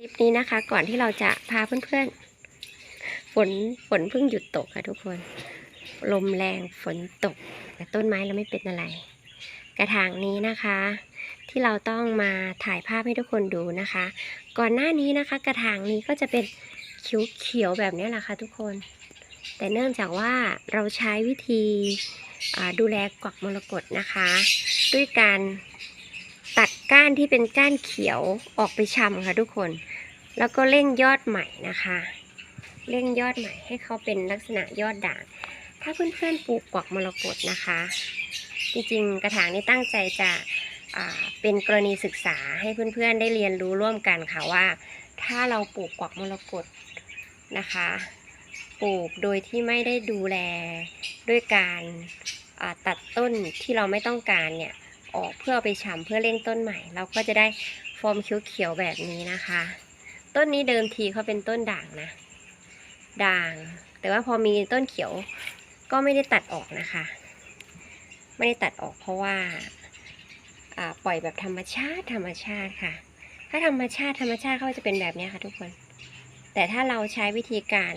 คลิปนี้นะคะ ก่อนที่เราจะพาเพื่อนๆ ฝนฝนเพิ่งหยุดตกค่ะทุกคน ลมแรงฝนตกแต่ต้นไม้เราไม่เป็นอะไร กระถางนี้นะคะ ที่เราต้องมาถ่ายภาพให้ทุกคนดูนะคะ ก่อนหน้านี้นะคะ กระถางนี้ก็จะเป็นเขียวๆแบบนี้แหละค่ะทุกคน แต่เนื่องจากว่าเราใช้วิธีดูแลกวักมรกตนะคะ ด้วยการ ตัดก้านที่เป็นก้านเขียวออกไปชำค่ะทุกคน แล้วก็เร่งยอดใหม่นะคะ เร่งยอดใหม่ให้เขาเป็นลักษณะยอดด่าง ถ้าเพื่อนๆปลูกกวักมรกตนะคะ จริงๆกระถางนี้ตั้งใจจะเป็นกรณีศึกษาให้เพื่อนๆได้เรียนรู้ร่วมกันค่ะว่า ถ้าเราปลูกกวักมรกตนะคะ ปลูกโดยที่ไม่ได้ดูแลด้วยการตัดต้นที่เราไม่ต้องการเนี่ย ออกเพื่อเอาไปฉ่ำเพื่อเร่งต้นใหม่ เราก็จะได้ฟอร์มเขียวๆแบบนี้นะคะ ต้นนี้เดิมทีเขาเป็นต้นด่างนะ ด่าง แต่ว่าพอมีต้นเขียวก็ไม่ได้ตัดออกนะคะ ไม่ได้ตัดออกเพราะว่าปล่อยแบบธรรมชาติธรรมชาติค่ะ ถ้าธรรมชาติธรรมชาติเขาจะเป็นแบบนี้ค่ะทุกคน แต่ถ้าเราใช้วิธีการ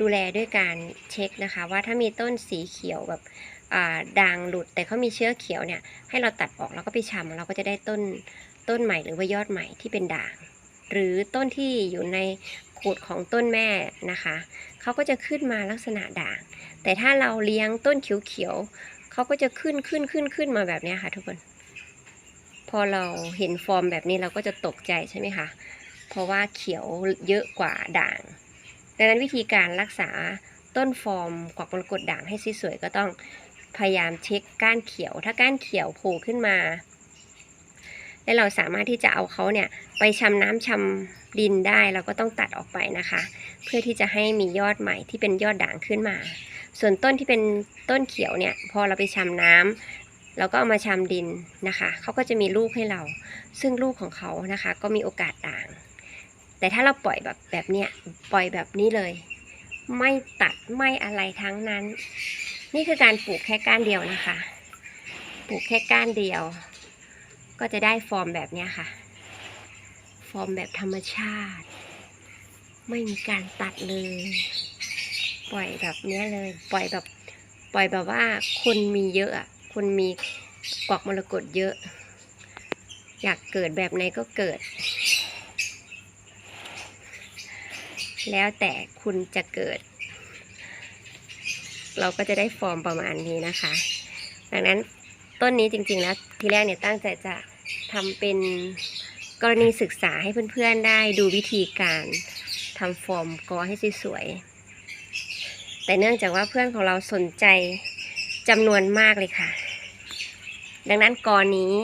ดูแลด้วยการเช็คนะคะ ว่าถ้ามีต้นสีเขียวแบบ ด่างหลุดแต่เขามีเชื้อเขียวเนี่ยให้เราตัดออกแล้วก็ไปชำเราก็จะได้ต้นต้นใหม่หรือว่ายอดใหม่ที่เป็นด่าง หรือต้นที่อยู่ในขูดของต้นแม่นะคะเขาก็จะขึ้นมาลักษณะด่าง แต่ถ้าเราเลี้ยงต้นเขียวๆเขาก็จะขึ้นขึ้นขึ้นขึ้นมาแบบนี้ค่ะทุกคน พอเราเห็นฟอร์มแบบนี้เราก็จะตกใจใช่ไหมคะเพราะว่าเขียวเยอะกว่าด่างดังนั้นวิธีการรักษาต้นฟอร์มกวักมรกตด่างให้สวยๆก็ต้อง พยายามเช็คก้านเขียว ถ้าก้านเขียวโผล่ขึ้นมา และเราสามารถที่จะเอาเขาเนี่ยไปชำน้ำชำดินได้เราก็ต้องตัดออกไปนะคะ เพื่อที่จะให้มียอดใหม่ที่เป็นยอดด่างขึ้นมา ส่วนต้นที่เป็นต้นเขียวเนี่ยพอเราไปชำน้ำเราก็เอามาชำดินนะคะ เขาก็จะมีลูกให้เรา ซึ่งลูกของเขานะคะ ก็มีโอกาสด่าง แต่ถ้าเราปล่อยแบบแบบเนี้ย ปล่อยแบบนี้เลย ไม่ตัดไม่อะไรทั้งนั้น นี่คือการปลูกแค่ก้านเดียวนะคะ ปลูกแค่ก้านเดียว ก็จะได้ฟอร์มแบบนี้ค่ะ ฟอร์มแบบธรรมชาติ ไม่มีการตัดเลย ปล่อยแบบนี้เลย ปล่อยแบบ ปล่อยแบบว่าคนมีเยอะอะคนมีกวักมรกตเยอะ อยากเกิดแบบไหนก็เกิด แล้วแต่คุณจะเกิด เราก็จะได้ฟอร์มประมาณนี้นะคะ ดังนั้นต้นนี้จริงๆแล้วทีแรกเนี่ยตั้งใจจะทำเป็นกรณีศึกษาให้เพื่อนๆได้ดูวิธีการทำฟอร์มกอให้สวยๆ แต่เนื่องจากว่าเพื่อนของเราสนใจจำนวนมากเลยค่ะ ดังนั้นกอนี้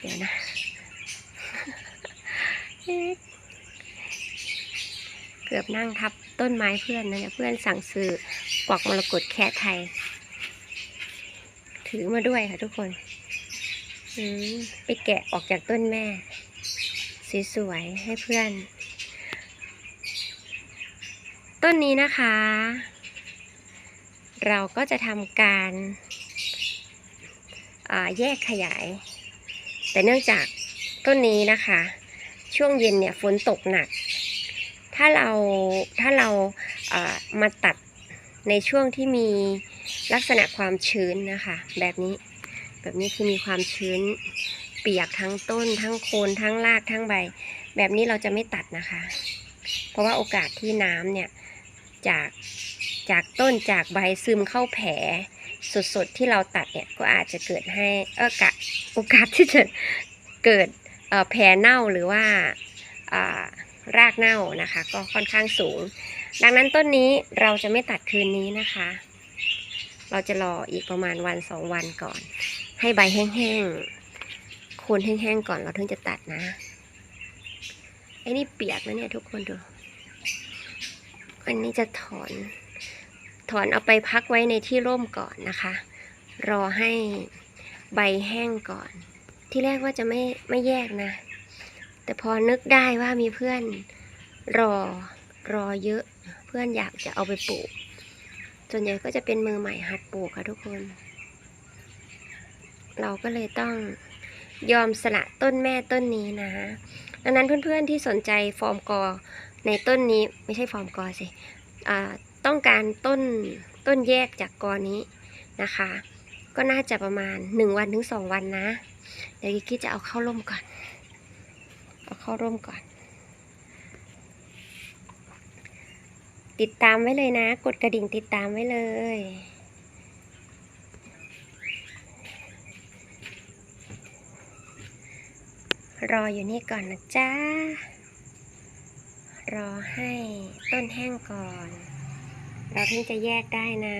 เดี๋ยวนะ เกือบนั่งทับต้นไม้เพื่อนนะเนี่ยเพื่อนสั่งซื้อ กวักมรกตแคะไทย ถือมาด้วยค่ะทุกคนไปแกะออกจากต้นแม่ สวยๆ ให้เพื่อน ต้นนี้นะคะ เราก็จะทำการาแยกขยาย แต่เนื่องจากต้นนี้นะคะ ช่วงเย็นเนี่ยฝนตกหนัก ถ้าเราถ้าเราเอ่อมาตัด ในช่วงที่มีลักษณะความชื้นนะคะ แบบนี้แบบนี้คือมีความชื้น เปียกทั้งต้น ทั้งโคนทั้งรากทั้งใบ แบบนี้เราจะไม่ตัดนะคะ เพราะว่าโอกาสที่น้ำเนี่ยจากจากต้นจากใบซึมเข้าแผลสดๆที่เราตัดเนี่ยก็อาจจะเกิดให้เออกะโอกาสที่จะเกิดแผลเน่าหรือว่ารากเน่านะคะ ก็ค่อนข้างสูง ดังนั้นต้นนี้เราจะไม่ตัดคืนนี้นะคะ เราจะรออีกประมาณวันสองวันก่อน ให้ใบแห้งๆโคนแห้งๆก่อนเราถึงจะตัดนะไอ้นี่เปียกนะเนี่ยทุกคนดูอันนี้จะถอน ถอนเอาไปพักไว้ในที่ร่มก่อนนะคะ รอให้ใบแห้งก่อน ที่แรกว่าจะไม่ไม่แยกนะ แต่พอนึกได้ว่ามีเพื่อนรอ รอเยอะ เพื่อนอยากจะเอาไปปลูก ส่วนใหญ่ก็จะเป็นมือใหม่หัดปลูกค่ะทุกคน เราก็เลยต้องยอมสละต้นแม่ต้นนี้นะดังนั้นเพื่อนๆที่สนใจฟอร์มกอในต้นนี้ไม่ใช่ฟอร์มกอสิอต้องการต้นต้นแยกจากกอนี้นะคะ ก็น่าจะประมาณ 1 วันถึง 2 วันนะ เดี๋ยวกิกกี้จะเอาเข้าร่มก่อน เอาเข้าร่มก่อน ติดตามไว้เลยนะ กดกระดิ่งติดตามไว้เลย รออยู่นี่ก่อนนะจ๊ะ รอให้ต้นแห้งก่อน เราถึงจะแยกได้นะ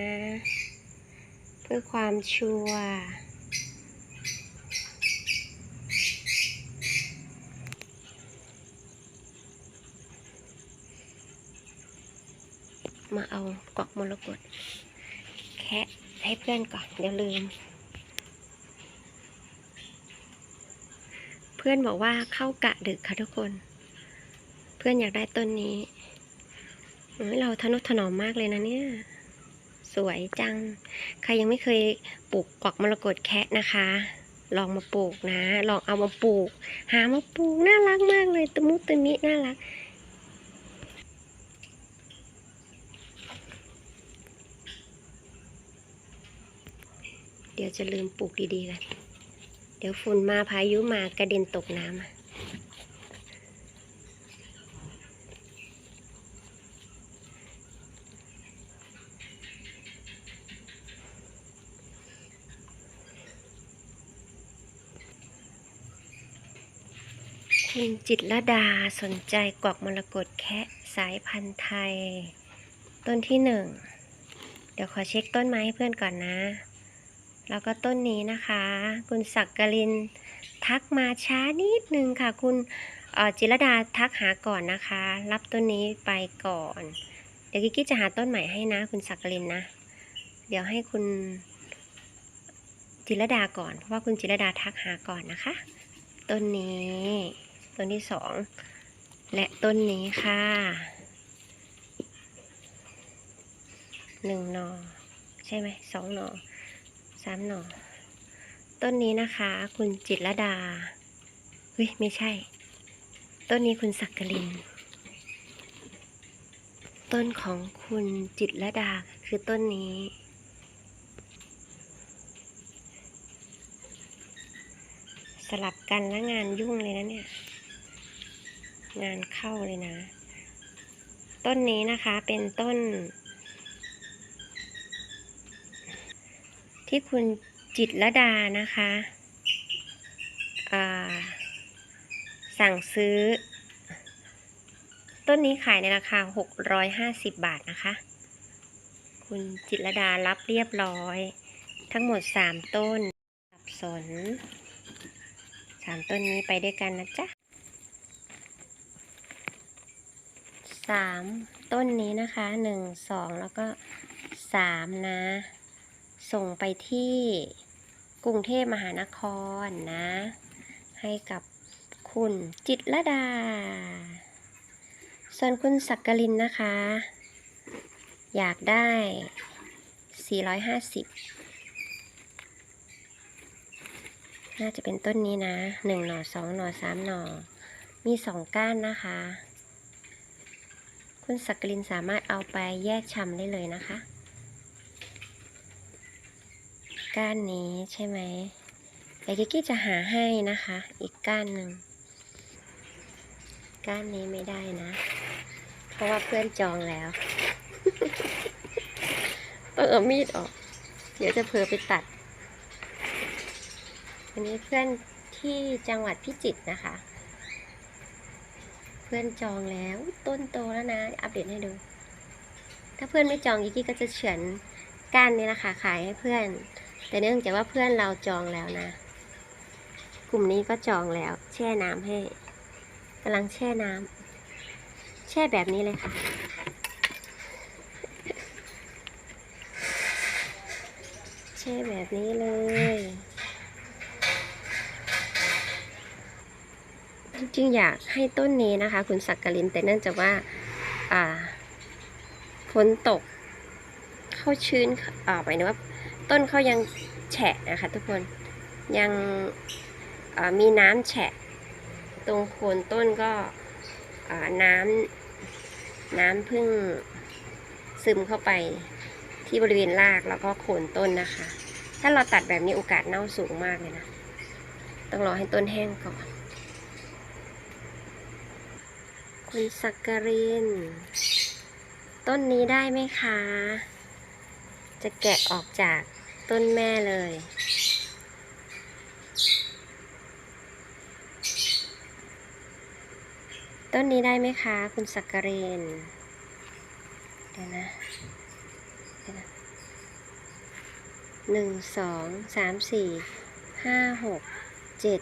เพื่อความชัวร์ มาเอากอกมรกตแคะให้เพื่อนก่อนเดี๋ยวลืม เพื่อนบอกว่าเข้ากะดึกค่ะทุกคน เพื่อนอยากได้ต้นนี้เฮ้ยเราทนุถนอมมากเลยนะเนี่ย สวยจัง ใครยังไม่เคยปลูกกวักมรกตแคะนะคะ ลองมาปลูกนะ ลองเอามาปลูก หามาปลูกน่ารักมากเลยตะมุตะมิน่ารัก เดี๋ยวจะลืมปลูกดีๆกันเดี๋ยวฝุ่นมาพายุมากระเด็นตกน้ำคุณจิตรดาสนใจกวักมรกตแคะสายพันธุ์ไทย ต้นที่หนึ่ง เดี๋ยวขอเช็คต้นไม้ให้เพื่อนก่อนนะ แล้วก็ต้นนี้นะคะ คุณศักกลินทักมาช้านิดนึงค่ะ คุณจิรดาทักหาก่อนนะคะ รับต้นนี้ไปก่อน เดี๋ยวกิกกี้จะหาต้นใหม่ให้นะ คุณศักกลินนะ เดี๋ยวให้คุณจิรดาก่อน เพราะว่าคุณจิรดาทักหาก่อนนะคะ ต้นนี้ต้นที่สองและต้นนี้ค่ะหนึ่งหนอใช่ไหมสองหนอ สามหน่อ ต้นนี้นะคะ คุณจิตรดาเฮ้ยไม่ใช่ ต้นนี้คุณสักกลิน ต้นของคุณจิตรดาคือต้นนี้สลับกันแล้วงานยุ่งเลยนะเนี่ย งานเข้าเลยนะ ต้นนี้นะคะเป็นต้น ที่คุณจิตรดานะคะสั่งซื้อ ต้นนี้ขายในราคา 650 บาทนะคะ คุณจิตรดารับเรียบร้อย ทั้งหมด 3 ต้นสับสน 3 ต้นนี้ไปด้วยกันนะจ๊ะ 3 ต้นนี้นะคะ 1 2 แล้วก็ 3 นะ ส่งไปที่กรุงเทพมหานครนะ ให้กับคุณจิตรดา ส่วนคุณสักกลินนะคะ อยากได้ 450 น่าจะเป็นต้นนี้นะ 1 หน่อ 2 หน่อ 3 หน่อ มี 2 ก้านนะคะ คุณสักกลินสามารถเอาไปแยกชำได้เลยนะคะ ก้านนี้ใช่ไหมเดี๋ยวกิกกี้จะหาให้นะคะ อีกก้านหนึ่งก้านนี้ไม่ได้นะ เพราะว่าเพื่อนจองแล้วต้องเอามีดออก เดี๋ยวจะเผลอไปตัดอันนี้เพื่อนที่จังหวัดพิจิตรนะคะ เพื่อนจองแล้วต้นโตแล้วนะ อัปเดตให้ดู ถ้าเพื่อนไม่จองกิกกี้ก็จะเฉือนก้านนี้นะคะ ขายให้เพื่อน แต่เนื่องจากว่าเพื่อนเราจองแล้วนะ กลุ่มนี้ก็จองแล้ว แช่น้ำให้กำลังแช่น้ำแช่แบบนี้เลยค่ะ แช่แบบนี้เลยจริงอยากให้ต้นนี้นะคะ คุณสักกลินแต่เนื่องจากว่าฝนตก เข้าชื้นอ่าหมายถึงว่า ต้นเขายังแฉะนะคะทุกคนยังมีน้ำแฉะ ตรงโคนต้นก็น้ำน้ำพึ่งซึมเข้าไปที่บริเวณรากแล้วก็โคนต้นนะคะ ถ้าเราตัดแบบนี้โอกาสเน่าสูงมากเลยนะ ต้องรอให้ต้นแห้งก่อน คุณสักกริน ต้นนี้ได้ไหมคะ จะแกะออกจากต้นแม่เลย ต้นนี้ได้ไหมคะ คุณสักกรินเดี๋ยวนเดี๋ยวนะหนึ่งสองสามสี่ห้าหกเจ็ด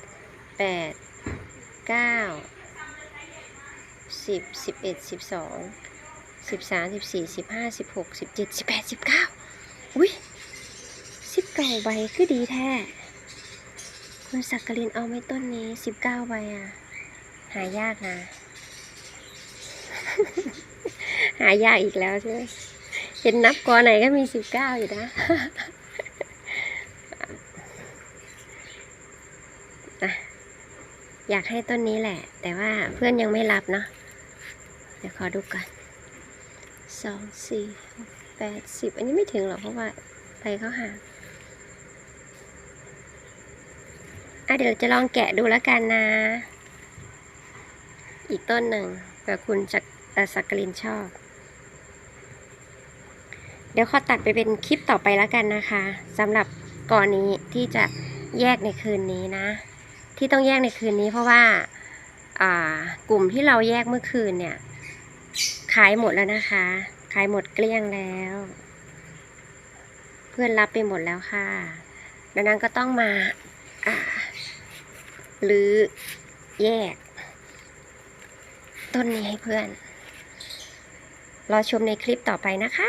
แปดเก้าสิบสิบเอ็ดสิบสองสิบสามสิบสี่สิบห้าสิบหกสิบเจ็ดสิบแปดสิบเก้า อุ้ยสิบเก้าใบคือดีแท้ คุณสักกลินเอาไม่ต้นนี้สิบเก้าใบอะ หายากนะ หายากอีกแล้วใช่ไหมเห็นนับกอไหนก็มีสิบเก้าอยู่นะอยากให้ต้นนี้แหละ แต่ว่าเพื่อนยังไม่รับเนาะ เดี๋ยวขอดูก่อนสองสี่ห แปดสิบอันนี้ไม่ถึงหรอกเพราะว่าไปเขาห่างอะเดี๋ยวจะลองแกะดูแล้วกันนะ อีกต้นหนึ่งเผื่อคุณจะเอ่อสักกลินชอบ เดี๋ยวขอตัดไปเป็นคลิปต่อไปแล้วกันนะคะสำหรับก่อนนี้ที่จะแยกในคืนนี้นะ ที่ต้องแยกในคืนนี้เพราะว่าอ่ากลุ่มที่เราแยกเมื่อคืนเนี่ย ขายหมดแล้วนะคะ ขายหมดเกลี้ยงแล้ว เพื่อนรับไปหมดแล้วค่ะ ดังนั้นก็ต้องมาอ่าหรือแยก ต้นนี้ให้เพื่อน รอชมในคลิปต่อไปนะคะ